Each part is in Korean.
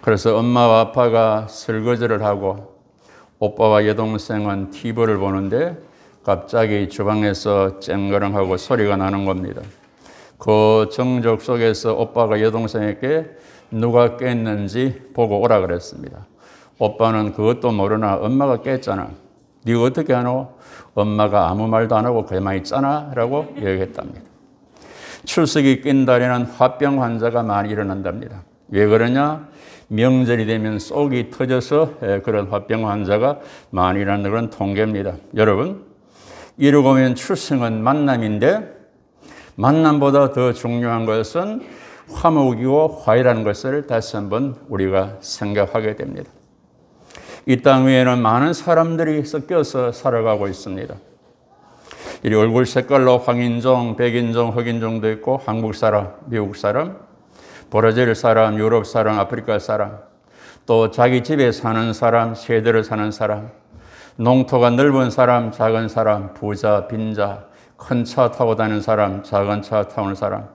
그래서 엄마와 아빠가 설거지를 하고 오빠와 여동생은 TV를 보는데 갑자기 주방에서 쨍그랑하고 소리가 나는 겁니다. 그 정적 속에서 오빠가 여동생에게 누가 깼는지 보고 오라 그랬습니다. 오빠는 그것도 모르나 엄마가 깼잖아. 네가 어떻게 하노? 엄마가 아무 말도 안 하고 그만 있잖아 라고 얘기했답니다. 출석이 낀다리는 화병 환자가 많이 일어난답니다. 왜 그러냐? 명절이 되면 속이 터져서 그런 화병 환자가 많이 일어나는 그런 통계입니다. 여러분, 이러고 보면 출생은 만남인데 만남보다 더 중요한 것은 화목이고 화해라는 것을 다시 한번 우리가 생각하게 됩니다. 이 땅 위에는 많은 사람들이 섞여서 살아가고 있습니다. 이 얼굴 색깔로 황인종, 백인종, 흑인종도 있고 한국 사람, 미국 사람, 브라질 사람, 유럽 사람, 아프리카 사람, 또 자기 집에 사는 사람, 세대를 사는 사람, 농토가 넓은 사람, 작은 사람, 부자, 빈자, 큰 차 타고 다니는 사람, 작은 차 타는 사람,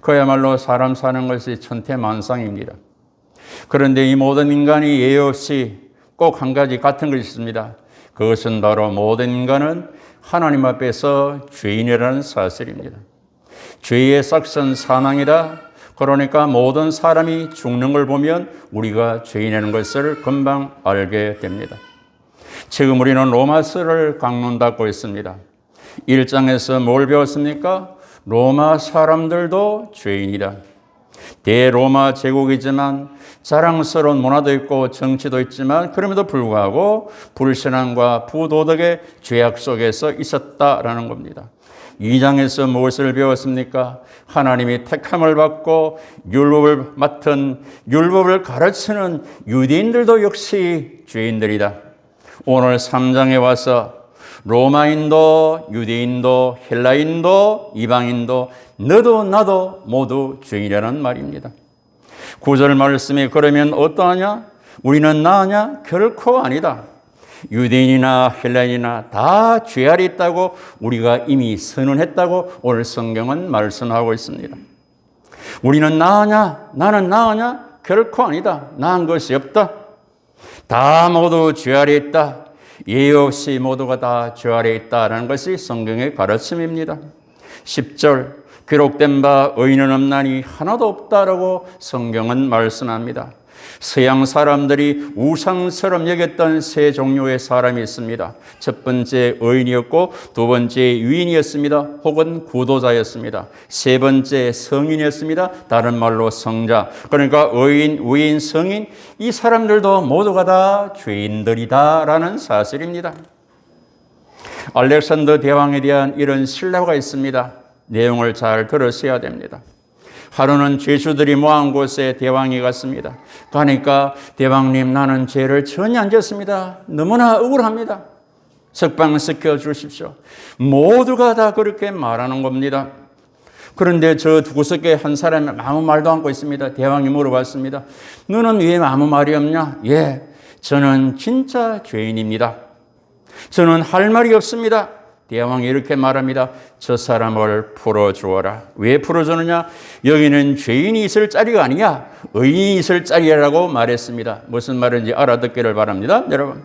그야말로 사람 사는 것이 천태만상입니다. 그런데 이 모든 인간이 예외 없이 꼭 한 가지 같은 것이 있습니다. 그것은 바로 모든 인간은 하나님 앞에서 죄인이라는 사실입니다. 죄의 싹선 사망이다. 그러니까 모든 사람이 죽는 걸 보면 우리가 죄인이라는 것을 금방 알게 됩니다. 지금 우리는 로마서를 강론 닫고 있습니다. 1장에서 뭘 배웠습니까? 로마 사람들도 죄인이다. 대로마 제국이지만 자랑스러운 문화도 있고 정치도 있지만 그럼에도 불구하고 불신앙과 부도덕의 죄악 속에서 있었다라는 겁니다. 2장에서 무엇을 배웠습니까? 하나님이 택함을 받고 율법을 맡은 율법을 가르치는 유대인들도 역시 죄인들이다. 오늘 3장에 와서 로마인도 유대인도 헬라인도 이방인도 너도 나도 모두 죄인이라는 말입니다. 구절 말씀이 그러면 어떠하냐? 우리는 나으냐? 결코 아니다. 유대인이나 헬라인이나 다 죄아리 있다고 우리가 이미 선언했다고 오늘 성경은 말씀하고 있습니다. 우리는 나으냐? 나는 나으냐? 결코 아니다. 나은 것이 없다. 다 모두 죄아리 있다. 예의 없이 모두가 다 죄 아래 있다라는 것이 성경의 가르침입니다. 10절 기록된 바 의인은 없나니 하나도 없다라고 성경은 말씀합니다. 서양 사람들이 우상처럼 여겼던 세 종류의 사람이 있습니다. 첫 번째 의인이었고 두 번째 유인이었습니다. 혹은 구도자였습니다. 세 번째 성인이었습니다. 다른 말로 성자. 그러니까 의인, 위인, 성인 이 사람들도 모두가 다 죄인들이다라는 사실입니다. 알렉산더 대왕에 대한 이런 신뢰가 있습니다. 내용을 잘 들으셔야 됩니다. 하루는 죄수들이 모한 곳에 대왕이 갔습니다. 가니까 대왕님 나는 죄를 전혀 안 졌습니다. 너무나 억울합니다. 석방 시켜 주십시오. 모두가 다 그렇게 말하는 겁니다. 그런데 저 구석에 한 사람이 아무 말도 않고 있습니다. 대왕이 물어봤습니다. 너는 왜 아무 말이 없냐? 예, 저는 진짜 죄인입니다. 저는 할 말이 없습니다. 대왕이 이렇게 말합니다. 저 사람을 풀어주어라. 왜 풀어주느냐? 여기는 죄인이 있을 자리가 아니야. 의인이 있을 자리라고 말했습니다. 무슨 말인지 알아듣기를 바랍니다. 여러분.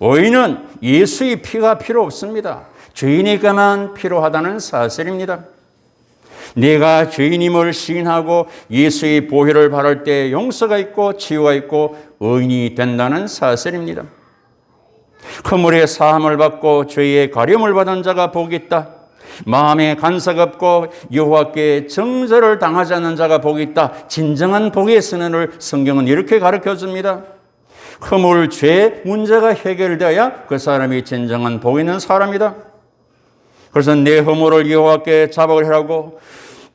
의인은 예수의 피가 필요 없습니다. 죄인에게만 필요하다는 사실입니다. 내가 죄인임을 시인하고 예수의 보혈을 바를 때 용서가 있고 치유가 있고 의인이 된다는 사실입니다. 허물의 사함을 받고 죄의 가림을 받은 자가 복이 있다. 마음에 간섭 없고 여호와께 정절을 당하지 않는 자가 복이 있다. 진정한 복의 선언을 성경은 이렇게 가르쳐 줍니다. 허물, 죄 문제가 해결되어야 그 사람이 진정한 복 있는 사람이다. 그래서 내 허물을 여호와께 하라고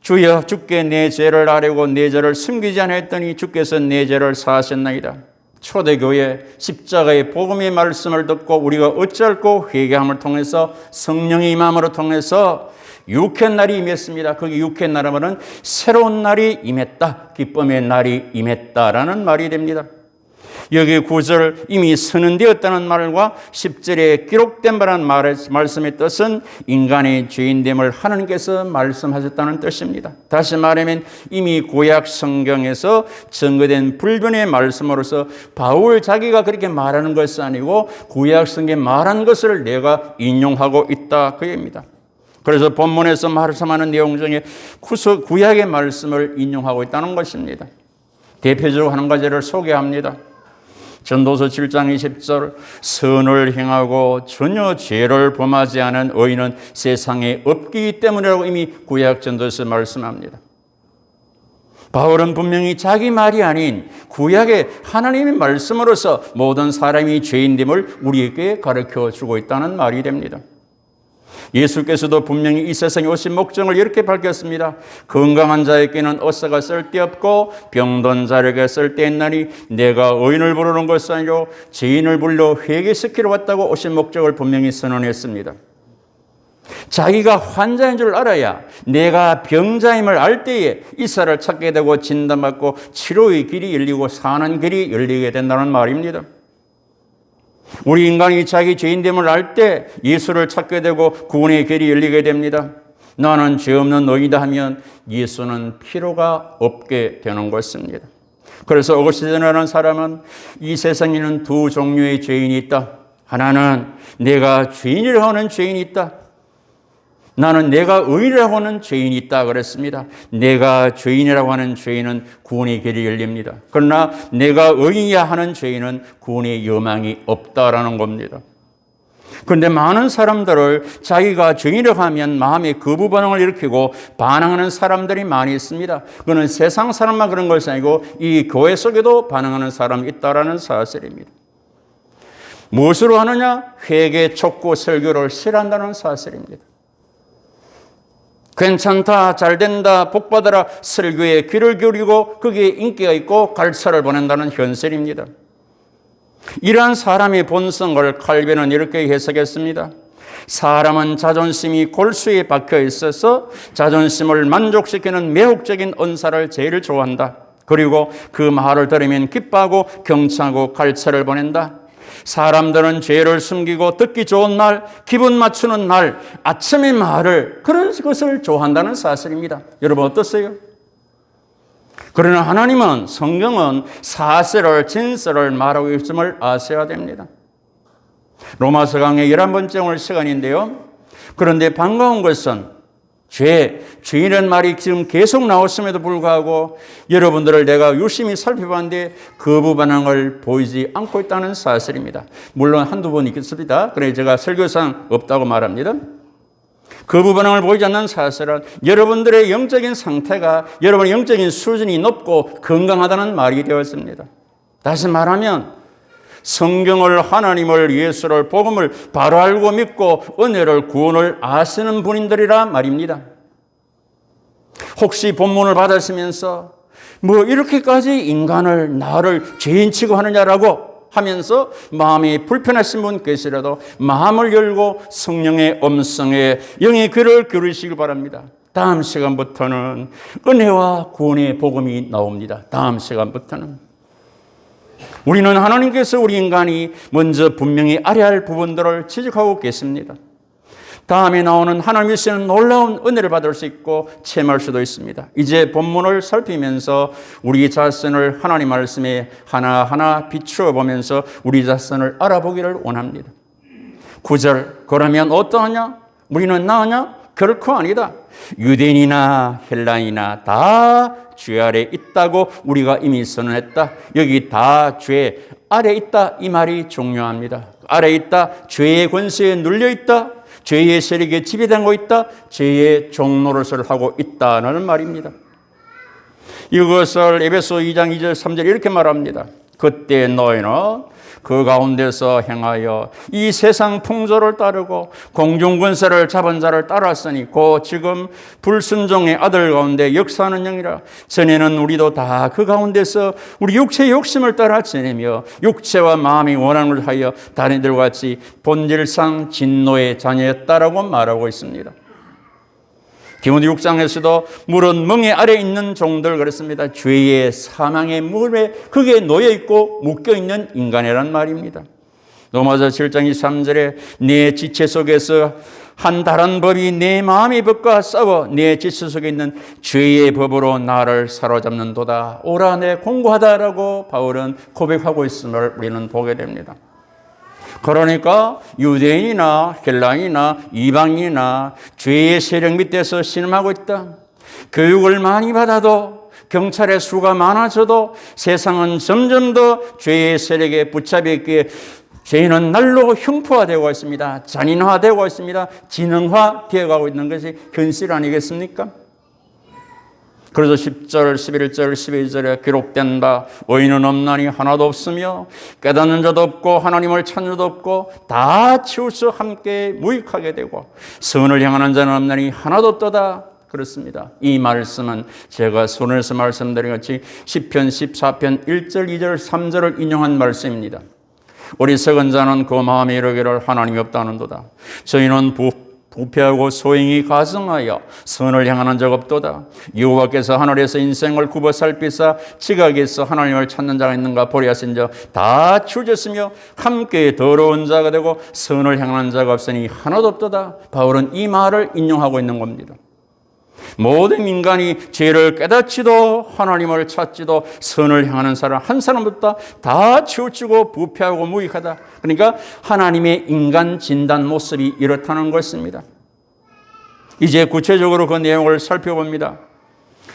주여 주께 내 죄를 아뢰고 내 죄를 숨기지 않아 했더니 주께서 내 죄를 사하셨나이다. 초대교회 십자가의 복음의 말씀을 듣고 우리가 어찌할고 회개함을 통해서 성령의 임함으로 통해서 육회 날이 임했습니다. 거기 육회 날하면 새로운 날이 임했다. 기쁨의 날이 임했다라는 말이 됩니다. 여기 9절 이미 선언되었다는 말과 10절에 기록된 바라는 말씀의 뜻은 인간의 죄인됨을 하나님께서 말씀하셨다는 뜻입니다. 다시 말하면 이미 구약 성경에서 증거된 불변의 말씀으로서 바울 자기가 그렇게 말하는 것이 아니고 구약 성경에 말한 것을 내가 인용하고 있다 그 얘기입니다. 그래서 본문에서 말씀하는 내용 중에 구약의 말씀을 인용하고 있다는 것입니다. 대표적으로 한 가지를 소개합니다. 전도서 7장 20절 선을 행하고 전혀 죄를 범하지 않은 의인은 세상에 없기 때문이라고 이미 구약 전도서 말씀합니다. 바울은 분명히 자기 말이 아닌 구약의 하나님의 말씀으로서 모든 사람이 죄인됨을 우리에게 가르쳐 주고 있다는 말이 됩니다. 예수께서도 분명히 이 세상에 오신 목적을 이렇게 밝혔습니다. 건강한 자에게는 어사가 쓸데없고 병든 자에게 쓸데있나니 내가 의인을 부르는 것이 아니요 죄인을 불러 회개시키러 왔다고 오신 목적을 분명히 선언했습니다. 자기가 환자인 줄 알아야 내가 병자임을 알 때에 이사를 찾게 되고 진단받고 치료의 길이 열리고 사는 길이 열리게 된다는 말입니다. 우리 인간이 자기 죄인됨을 알 때 예수를 찾게 되고 구원의 길이 열리게 됩니다. 나는 죄 없는 너이다 하면 예수는 필요가 없게 되는 것입니다. 그래서 오거시즌이라는 사람은 이 세상에는 두 종류의 죄인이 있다. 하나는 내가 죄인이라 하는 죄인이 있다. 나는 내가 의인이라고 하는 죄인이 있다 그랬습니다. 내가 죄인이라고 하는 죄인은 구원의 길이 열립니다. 그러나 내가 의인이야 하는 죄인은 구원의 여망이 없다라는 겁니다. 그런데 많은 사람들을 자기가 죄인이라고 하면 마음에 거부 반응을 일으키고 반항하는 사람들이 많이 있습니다. 그는 세상 사람만 그런 것이 아니고 이 교회 속에도 반응하는 사람이 있다라는 사실입니다. 무엇으로 하느냐? 회개, 촉구, 설교를 싫어한다는 사실입니다. 괜찮다, 잘 된다, 복 받아라, 설교에 귀를 기울이고 거기에 인기가 있고 갈차를 보낸다는 현실입니다. 이러한 사람의 본성을 칼빈은 이렇게 해석했습니다. 사람은 자존심이 골수에 박혀 있어서 자존심을 만족시키는 매혹적인 은사를 제일 좋아한다. 그리고 그 말을 들으면 기뻐하고 경청하고 갈차를 보낸다. 사람들은 죄를 숨기고 듣기 좋은 날, 기분 맞추는 날, 아침의 말을 그런 것을 좋아한다는 사실입니다. 여러분 어떠세요? 그러나 하나님은 성경은 사실을 진실을 말하고 있음을 아셔야 됩니다. 로마서 강의 11번째 오늘 시간인데요. 그런데 반가운 것은 죄, 죄인은 말이 지금 계속 나왔음에도 불구하고 여러분들을 내가 유심히 살펴봤는데 거부 반응을 보이지 않고 있다는 사실입니다. 물론 한두 번 있겠습니다. 그래 제가 설교상 없다고 말합니다. 거부 반응을 보이지 않는 사실은 여러분들의 영적인 상태가 여러분의 영적인 수준이 높고 건강하다는 말이 되었습니다. 다시 말하면 성경을 하나님을 예수를 복음을 바로 알고 믿고 은혜를 구원을 아시는 분들이라 말입니다. 혹시 본문을 받았으면서 뭐 이렇게까지 인간을 나를 죄인 취급하느냐라고 하면서 마음이 불편하신 분 계시라도 마음을 열고 성령의 음성에 영의 귀를 기울이시길 바랍니다. 다음 시간부터는 은혜와 구원의 복음이 나옵니다. 다음 시간부터는 우리는 하나님께서 우리 인간이 먼저 분명히 알아야 할 부분들을 지적하고 계십니다. 다음에 나오는 하나님이 주시는 놀라운 은혜를 받을 수 있고 체험할 수도 있습니다. 이제 본문을 살피면서 우리 자신을 하나님 말씀에 하나하나 비추어 보면서 우리 자신을 알아보기를 원합니다. 9절 그러면 어떠하냐? 우리는 나으냐? 결코 아니다. 유대인이나 헬라인이나 다 죄 아래 있다고 우리가 이미 선언했다. 여기 다 죄 아래 있다. 이 말이 중요합니다. 아래 있다. 죄의 권세에 눌려 있다. 죄의 세력에 지배당하고 있다. 죄의 종노릇을 하고 있다는 말입니다. 이것을 에베소 2장 2절 3절 이렇게 말합니다. 그때 너희는 그 가운데서 행하여 이 세상 풍조를 따르고 공중권세를 잡은 자를 따랐으니 고 지금 불순종의 아들 가운데 역사하는 영이라 전에는 우리도 다 그 가운데서 우리 육체의 욕심을 따라 지내며 육체와 마음이 걸 하여 다른 이들과 같이 본질상 진노의 자녀였다라고 말하고 있습니다. 디모데 6장에서도 물은 멍에 아래 있는 종들 그랬습니다. 죄의 사망의 물에 그게 놓여 있고 묶여 있는 인간이란 말입니다. 로마서 7장 23절에 내 지체 속에서 한 다른 법이 내 마음의 법과 싸워 내 지체 속에 있는 죄의 법으로 나를 사로잡는도다. 오라 내 공고하다라고 바울은 고백하고 있음을 우리는 보게 됩니다. 그러니까 유대인이나 헬라인이나 이방인이나 죄의 세력 밑에서 신음하고 있다. 교육을 많이 받아도 경찰의 수가 많아져도 세상은 점점 더 죄의 세력에 붙잡혀 있기에 죄인은 날로 흉포화되고 있습니다. 잔인화되고 있습니다. 지능화되어 가고 있는 것이 현실 아니겠습니까? 그래서 10절, 11절, 12절에 기록된 바 의인은 없나니 하나도 없으며 깨닫는 자도 없고 하나님을 찾는 자도 없고 다 치우쳐 함께 무익하게 되고 선을 향하는 자는 없나니 하나도 없도다. 그렇습니다. 이 말씀은 제가 손에서 말씀드린 같이 10편, 14편 1절, 2절, 3절을 인용한 말씀입니다. 어리석은 자는 그 마음에 이르기를 하나님이 없다는도다. 저희는 부, 부패하고 소행이 가증하여 선을 향하는 적 없도다. 여호와께서 하늘에서 인생을 굽어 살피사 지각에서 하나님을 찾는 자가 있는가 보리 하신 자다 치우졌으며 함께 더러운 자가 되고 선을 향하는 자가 없으니 하나도 없도다. 바울은 이 말을 인용하고 있는 겁니다. 모든 인간이 죄를 깨닫지도 하나님을 찾지도 선을 향하는 사람 한 사람부터 다 치우치고 부패하고 무익하다. 그러니까 하나님의 인간 진단 모습이 이렇다는 것입니다. 이제 구체적으로 그 내용을 살펴봅니다.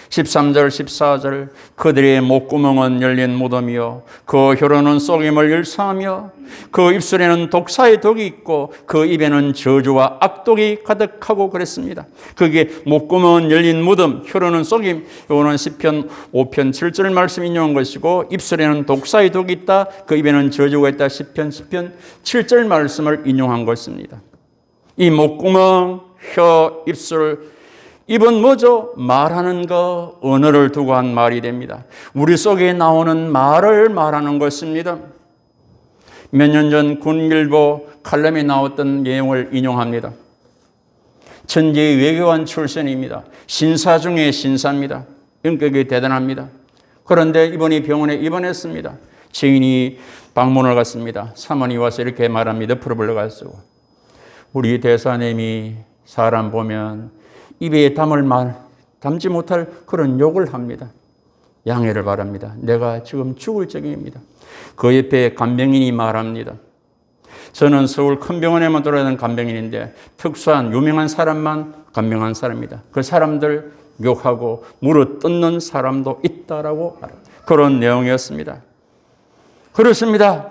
13절, 14절 그들의 목구멍은 열린 무덤이요 그 혀로는 쏘김을 일사하며 그 입술에는 독사의 독이 있고 그 입에는 저주와 악독이 가득하고 그랬습니다. 그게 목구멍은 열린 무덤, 혀로는 쏘김. 요거는 시편 5편 7절 말씀 인용한 것이고 입술에는 독사의 독이 있다. 그 입에는 저주가 있다. 시편 10편 7절 말씀을 인용한 것입니다. 이 목구멍, 혀, 입술 입은 뭐죠? 말하는 거, 언어를 두고 한 말이 됩니다. 우리 속에 나오는 말을 말하는 것입니다. 몇 년 전 군일보 칼럼에 나왔던 내용을 인용합니다. 천재의 외교관 출신입니다. 신사 중에 신사입니다. 인격이 대단합니다. 그런데 이번에 병원에 입원했습니다. 지인이 방문을 갔습니다. 사모님 와서 이렇게 말합니다. 옆으로 불러갔어. 우리 대사님이 사람 보면 입에 담을 말, 담지 못할 그런 욕을 합니다. 양해를 바랍니다. 내가 지금 죽을 적입니다. 그 옆에 간병인이 말합니다. 저는 서울 큰 병원에만 돌아다니는 간병인인데 특수한 유명한 사람만 간병한 사람입니다. 그 사람들 욕하고 물어 뜯는 사람도 있다라고 말합니다. 그런 내용이었습니다. 그렇습니다.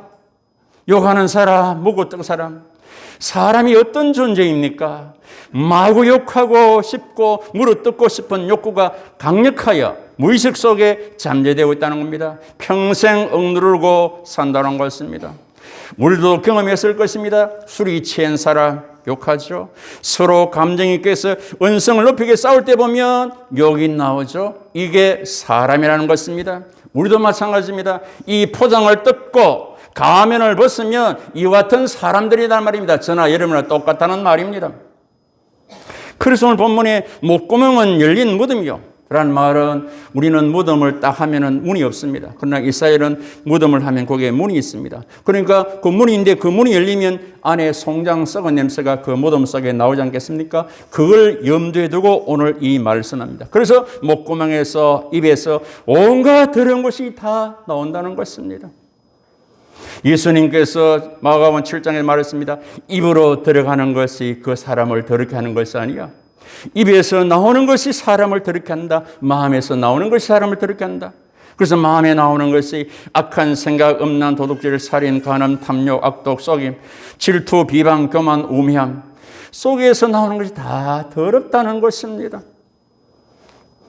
욕하는 사람, 묵고 뜬 사람. 사람이 어떤 존재입니까? 마구 욕하고 싶고 물어뜯고 싶은 욕구가 강력하여 무의식 속에 잠재되고 있다는 겁니다. 평생 억누르고 산다는 것입니다. 우리도 경험했을 것입니다. 술이 취한 사람 욕하죠. 서로 감정이 깨서 원성을 높이게 싸울 때 보면 욕이 나오죠. 이게 사람이라는 것입니다. 우리도 마찬가지입니다. 이 포장을 뜯고 가면을 벗으면 이와 같은 사람들이란 말입니다. 저나 여러분이나 똑같다는 말입니다. 그래서 오늘 본문에 목구멍은 열린 무덤이요. 라는 말은 우리는 무덤을 딱 하면은 문이 없습니다. 그러나 이스라엘은 무덤을 하면 거기에 문이 있습니다. 그러니까 그 문인데 그 문이 열리면 안에 송장 썩은 냄새가 그 무덤 속에 나오지 않겠습니까? 그걸 염두에 두고 오늘 이 말씀합니다. 그래서 목구멍에서 입에서 온갖 더러운 것이 다 나온다는 것입니다. 예수님께서 마가복음 7장에 말했습니다. 입으로 들어가는 것이 그 사람을 더럽게 하는 것이 아니야. 입에서 나오는 것이 사람을 더럽게 한다. 마음에서 나오는 것이 사람을 더럽게 한다. 그래서 마음에 나오는 것이 악한 생각, 음란, 도둑질, 살인, 간음, 탐욕, 악독, 속임, 질투, 비방, 교만, 우매함 속에서 나오는 것이 다 더럽다는 것입니다.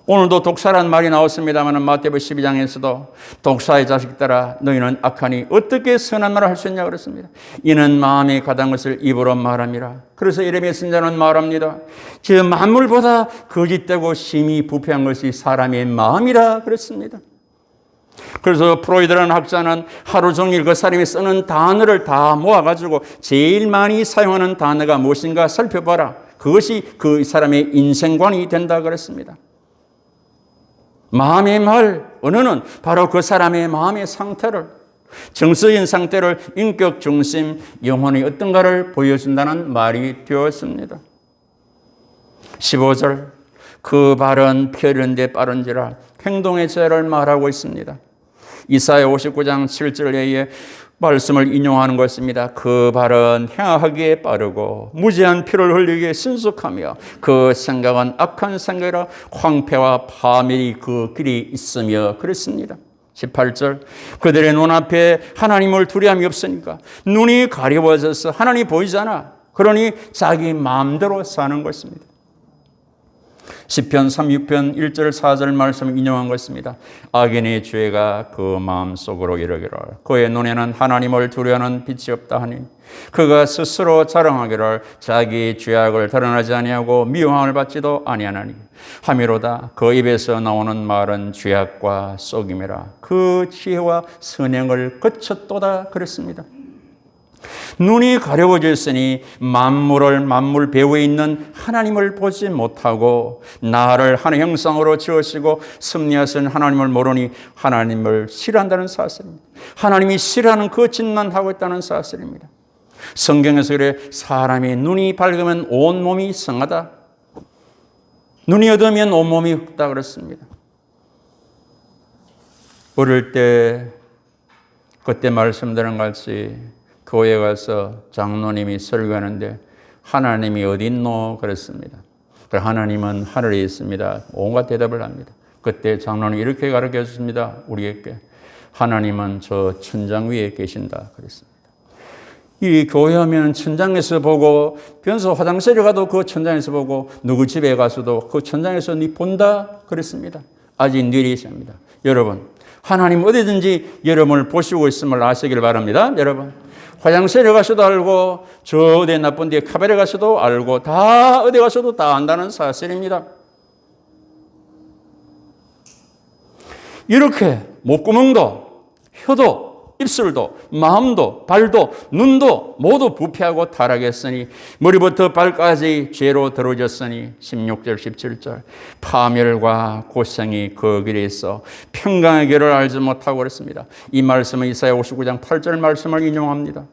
오늘도 독사란 말이 나왔습니다만 마태복 12장에서도 독사의 자식들아 너희는 악하니 어떻게 선한 말을 할 수 있냐 그랬습니다. 이는 마음에 가단 것을 입으로 말함이라. 그래서 이름의 신자는 말합니다. 저 만물보다 거짓되고 심히 부패한 것이 사람의 마음이라 그랬습니다. 그래서 프로이드라는 학자는 하루 종일 그 사람이 쓰는 단어를 다 모아가지고 제일 많이 사용하는 단어가 무엇인가 살펴봐라. 그것이 그 사람의 인생관이 된다 그랬습니다. 마음의 말, 언어는 바로 그 사람의 마음의 상태를, 정서인 상태를 인격 중심, 영혼이 어떤가를 보여준다는 말이 되었습니다. 15절, 그 발은 펴는데 빠른지라 행동의 죄를 말하고 있습니다. 이사야 59장 7절에 말씀을 인용하는 것입니다. 그 발은 행하기에 빠르고 무지한 피를 흘리기에 신속하며 그 생각은 악한 생각이라 황폐와 파멸이 그 길이 있으며 그랬습니다. 18절 그들의 눈앞에 하나님을 두려움이 없으니까 눈이 가려워져서 하나님 보이잖아. 그러니 자기 마음대로 사는 것입니다. 시편 36편 1절 4절 말씀을 인용한 것입니다. 악인의 죄가 그 마음 속으로 이르기를 그의 눈에는 하나님을 두려워하는 빛이 없다 하니 그가 스스로 자랑하기를 자기 죄악을 드러나지 아니하고 미움을 받지도 아니하나니 하미로다 그 입에서 나오는 말은 죄악과 속임이라 그 지혜와 선행을 거쳤도다 그랬습니다. 눈이 가려워졌으니 만물을 만물 배후에 있는 하나님을 보지 못하고 나를 하나의 형상으로 지으시고 섭리하신 하나님을 모르니 하나님을 싫어한다는 사실입니다. 하나님이 싫어하는 그 짓만 하고 있다는 사실입니다. 성경에서 그래 사람이 눈이 밝으면 온 몸이 성하다. 눈이 어두우면 온 몸이 흑다 그렇습니다. 어릴 때 그때 말씀드린 같이 교회 가서 장로님이 설교하는데 하나님이 어디 있노? 그랬습니다. 그 하나님은 하늘에 있습니다. 온갖 대답을 합니다. 그때 장로는 이렇게 가르쳐 줬습니다. 우리에게. 하나님은 저 천장 위에 계신다. 그랬습니다. 이 교회 하면 천장에서 보고 변소 화장실에 가도 그 천장에서 보고 누구 집에 가서도 그 천장에서 니 본다. 그랬습니다. 아직 뉘리십니다. 여러분, 하나님 어디든지 여러분을 보시고 있음을 아시길 바랍니다. 여러분. 화장실에 가서도 알고 저 어디 나쁜 데 카베레 가서도 알고 다 어디 가서도 다 안다는 사실입니다. 이렇게 목구멍도 혀도 입술도 마음도 발도 눈도 모두 부패하고 타락했으니 머리부터 발까지 죄로 들어졌으니 16절 17절 파멸과 고생이 그 길에 있어 평강의 길을 알지 못하고 그랬습니다. 이 말씀은 이사야 59장 8절 말씀을 인용합니다.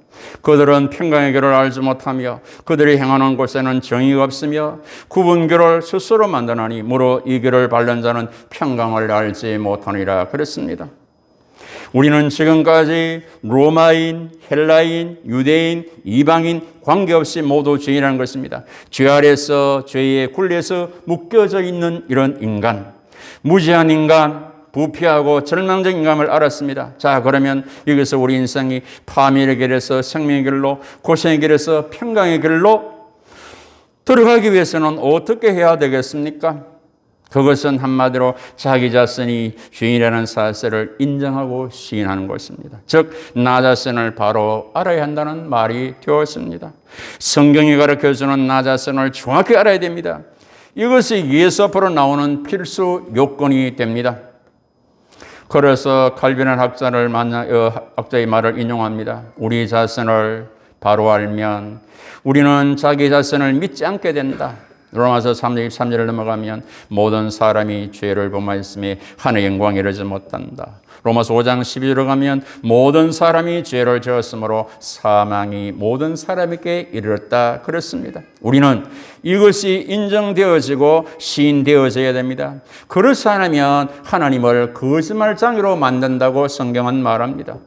그들은 평강의 길을 알지 못하며 그들이 행하는 곳에는 정의가 없으며 구분교를 스스로 만드나니 무로 이 길을 밟는 자는 평강을 알지 못하니라 그랬습니다. 우리는 지금까지 로마인, 헬라인, 유대인, 이방인 관계없이 모두 죄인이라는 것입니다. 죄 아래서 죄에 굴려서 묶여져 있는 이런 인간, 무지한 인간, 부패하고 절망적 인감을 알았습니다. 자, 그러면 여기서 우리 인생이 파멸의 길에서 생명의 길로, 고생의 길에서 평강의 길로 들어가기 위해서는 어떻게 해야 되겠습니까? 그것은 한마디로 자기 자신이 주인이라는 사실을 인정하고 시인하는 것입니다. 즉, 나 자신을 바로 알아야 한다는 말이 되었습니다. 성경이 가르쳐 주는 나 자신을 정확히 알아야 됩니다. 이것이 예수 앞으로 나오는 필수 요건이 됩니다. 그래서 칼빈은 학자를 만나 어, 학자의 말을 인용합니다. 우리 자신을 바로 알면 우리는 자기 자신을 믿지 않게 된다. 로마서 3장 23절을 넘어가면 모든 사람이 죄를 범하였음에 하나의 영광에 이르지 못한다. 로마서 5장 12절로 가면 모든 사람이 죄를 지었으므로 사망이 모든 사람에게 이르렀다 그랬습니다. 우리는 이것이 인정되어지고 시인되어져야 됩니다. 그렇지 않으면 하나님을 거짓말장애로 만든다고 성경은 말합니다.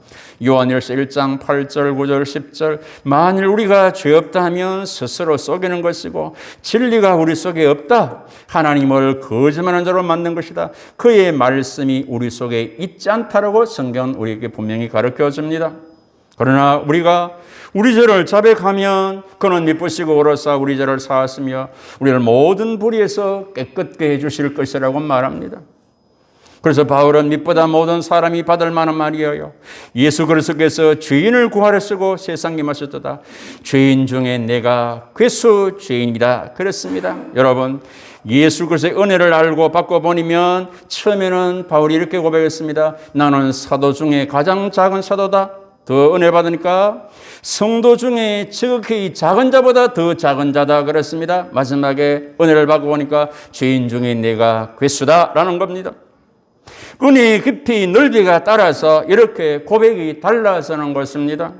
요한일서 1장 8절, 9절, 10절 만일 우리가 죄 없다 하면 스스로 속이는 것이고 진리가 우리 속에 없다. 하나님을 거짓말하는 자로 만든 것이다. 그의 말씀이 우리 속에 있지 않다라고 성경은 우리에게 분명히 가르쳐 줍니다. 그러나 우리가 우리 죄를 자백하면 그는 미쁘시고 오로사 우리 죄를 사하으며 우리를 모든 불의에서 깨끗게 해주실 것이라고 말합니다. 그래서 바울은 밑보다 모든 사람이 받을 만한 말이에요. 예수 그리스도께서 죄인을 구하려 쓰고 세상에 마셨도다. 죄인 중에 내가 괴수 죄인이다. 그랬습니다. 여러분, 예수 그리스도의 은혜를 알고 받고 보니면 처음에는 바울이 이렇게 고백했습니다. 나는 사도 중에 가장 작은 사도다. 더 은혜 받으니까 성도 중에 지극히 작은 자보다 더 작은 자다 그랬습니다. 마지막에 은혜를 받고 보니까 죄인 중에 내가 괴수다라는 겁니다. 은혜의 깊이 넓이가 따라서 이렇게 고백이 달라서는 것입니다.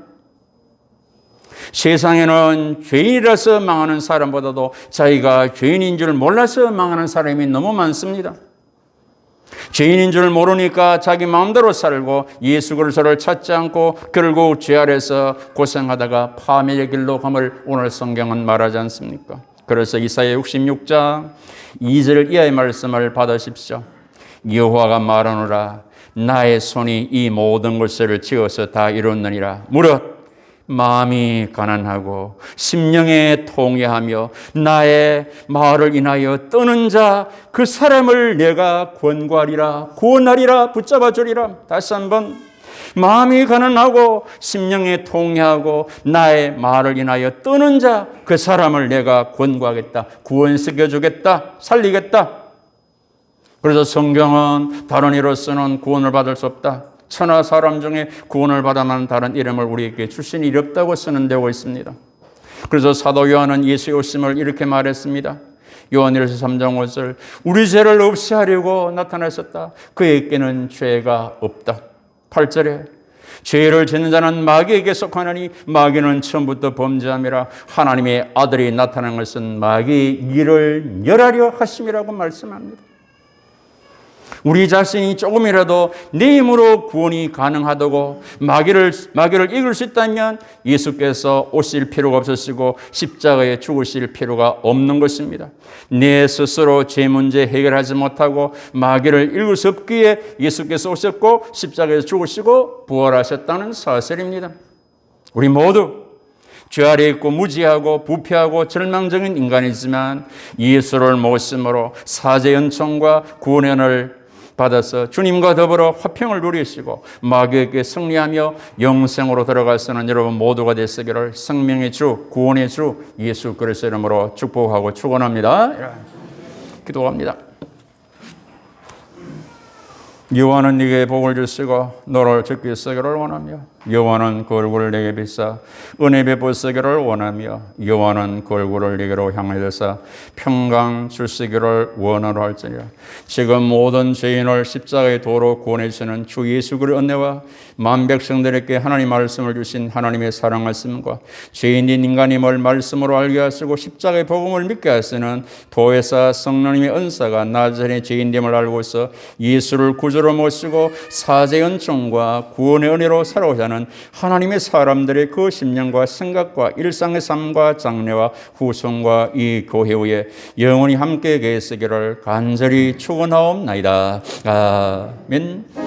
세상에는 죄인이라서 망하는 사람보다도 자기가 죄인인 줄 몰라서 망하는 사람이 너무 많습니다. 죄인인 줄 모르니까 자기 마음대로 살고 예수 그리스도를 찾지 않고 결국 죄 아래서 고생하다가 파멸의 길로 감을 오늘 성경은 말하지 않습니까? 그래서 이사야 66장 2절 이하의 말씀을 받으십시오. 여호와가 말하노라 나의 손이 이 모든 것을 지어서 다 이뤘느니라. 무릇 마음이 가난하고 심령에 통해하며 나의 말을 인하여 떠는 자 그 사람을 내가 권고하리라 구원하리라 붙잡아 주리라. 다시 한번 마음이 가난하고 심령에 통해하고 나의 말을 인하여 떠는 자 그 사람을 내가 권고하겠다 구원시켜 주겠다 살리겠다 그래서 성경은 다른 이로서는 구원을 받을 수 없다. 천하 사람 중에 구원을 받아만 다른 이름을 우리에게 주신 일이 없다고 쓰는 되고 있습니다. 그래서 사도 요한은 예수의 오심을 이렇게 말했습니다. 요한일서 3장 5절 우리 죄를 없이 하려고 나타나셨다. 그에게는 죄가 없다. 8절에 죄를 짓는 자는 마귀에게 속하나니 마귀는 처음부터 범죄함이라 하나님의 아들이 나타난 것은 마귀의 일을 멸하려 하심이라고 말씀합니다. 우리 자신이 조금이라도 내 힘으로 구원이 가능하다고 마귀를, 마귀를 이길 수 있다면 예수께서 오실 필요가 없으시고 십자가에 죽으실 필요가 없는 것입니다. 내 스스로 죄 문제 해결하지 못하고 마귀를 이길 수 없기에 예수께서 오셨고 십자가에서 죽으시고 부활하셨다는 사실입니다. 우리 모두 죄 아래 있고 무지하고 부패하고 절망적인 인간이지만 예수를 모심으로 사제 연총과 구원을 받아서 주님과 더불어 화평을 누리시고 마귀에게 승리하며 영생으로 들어갈 수 있는 여러분 모두가 되시기를 생명의 주, 구원의 주 예수 그리스도 이름으로 축복하고 축원합니다. 기도합니다. 여호와는 네게 복을 주시고 너를 듣기 쓰기를 원하며 여호와는 그 얼굴을 내게 비싸 은혜 베푸시기를 원하며 여호와는 그 얼굴을 네게로 향하여서 평강 주시기를 원하러 할지니라. 지금 모든 죄인을 십자가의 도로 구원해 주시는 주 예수 그리스도의 은혜와 만 백성들에게 하나님 말씀을 주신 하나님의 사랑하심과 죄인인 인간임을 말씀으로 알게 하시고 십자가의 복음을 믿게 하시는 도회사 성령님의 은사가 나전의 죄인됨을 알고서 예수를 구주 로 모시고 사제 은총과 구원의 은혜로 살아오자 하는 하나님의 사람들의 그 심령과 생각과 일상의 삶과 장래와 후손과 이 교회 후에 영원히 함께 계시기를 간절히 축원하옵나이다. 아멘.